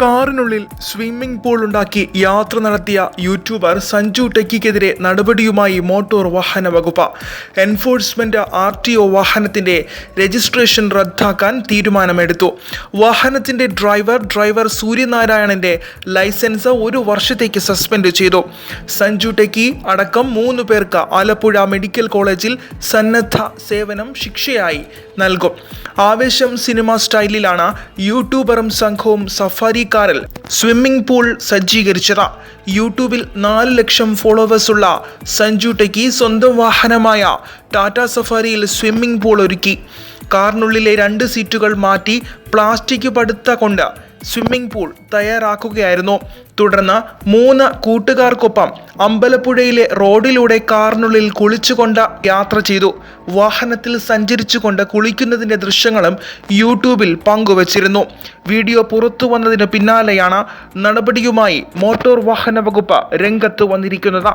കാറിനുള്ളിൽ swimming pool ഉണ്ടാക്കി യാത്ര നടത്തിയ യൂട്യൂബർ സഞ്ജു ടെക്കിക്കെതിരെ നടപടിയുമായി മോട്ടോർ വാഹന വകുപ്പ്. എൻഫോഴ്സ്മെന്റ് ആർ ടി ഒ വാഹനത്തിന്റെ രജിസ്ട്രേഷൻ റദ്ദാക്കാൻ തീരുമാനമെടുത്തു. വാഹനത്തിന്റെ ഡ്രൈവർ ഡ്രൈവർ സൂര്യനാരായണന്റെ ലൈസൻസ് ഒരു വർഷത്തേക്ക് സസ്പെൻഡ് ചെയ്തു. സഞ്ജു ടെക്കി അടക്കം മൂന്ന് പേർക്ക് ആലപ്പുഴ മെഡിക്കൽ കോളേജിൽ സന്നദ്ധ സേവനം ശിക്ഷയായി നൽകും. ആവേശം സിനിമ സ്റ്റൈലിലാണ് യൂട്യൂബറും സംഘവും സഫാരി കാറിൽ സ്വിമ്മിംഗ് പൂൾ സജ്ജീകരിച്ചത്. യൂട്യൂബിൽ നാല് ലക്ഷം ഫോളോവേഴ്സുള്ള സഞ്ജു ടെക്കി സ്വന്തം വാഹനമായ ടാറ്റ സഫാരിയിൽ സ്വിമ്മിംഗ് പൂൾ ഒരുക്കി. കാറിനുള്ളിലെ രണ്ട് സീറ്റുകൾ മാറ്റി പ്ലാസ്റ്റിക് പടുത്ത കൊണ്ട് സ്വിമ്മിംഗ് പൂൾ തയ്യാറാക്കുകയായിരുന്നു. തുടർന്ന് മൂന്ന് കൂട്ടുകാർക്കൊപ്പം അമ്പലപ്പുഴയിലെ റോഡിലൂടെ കാറിനുള്ളിൽ കുളിച്ചുകൊണ്ട് യാത്ര ചെയ്തു. വാഹനത്തിൽ സഞ്ചരിച്ചുകൊണ്ട് കുളിക്കുന്നതിന്റെ ദൃശ്യങ്ങളും യൂട്യൂബിൽ പങ്കുവച്ചിരുന്നു. വീഡിയോ പുറത്തു വന്നതിന് പിന്നാലെയാണ് നടപടിയുമായി മോട്ടോർ വാഹന വകുപ്പ് രംഗത്ത് വന്നിരിക്കുന്നത്.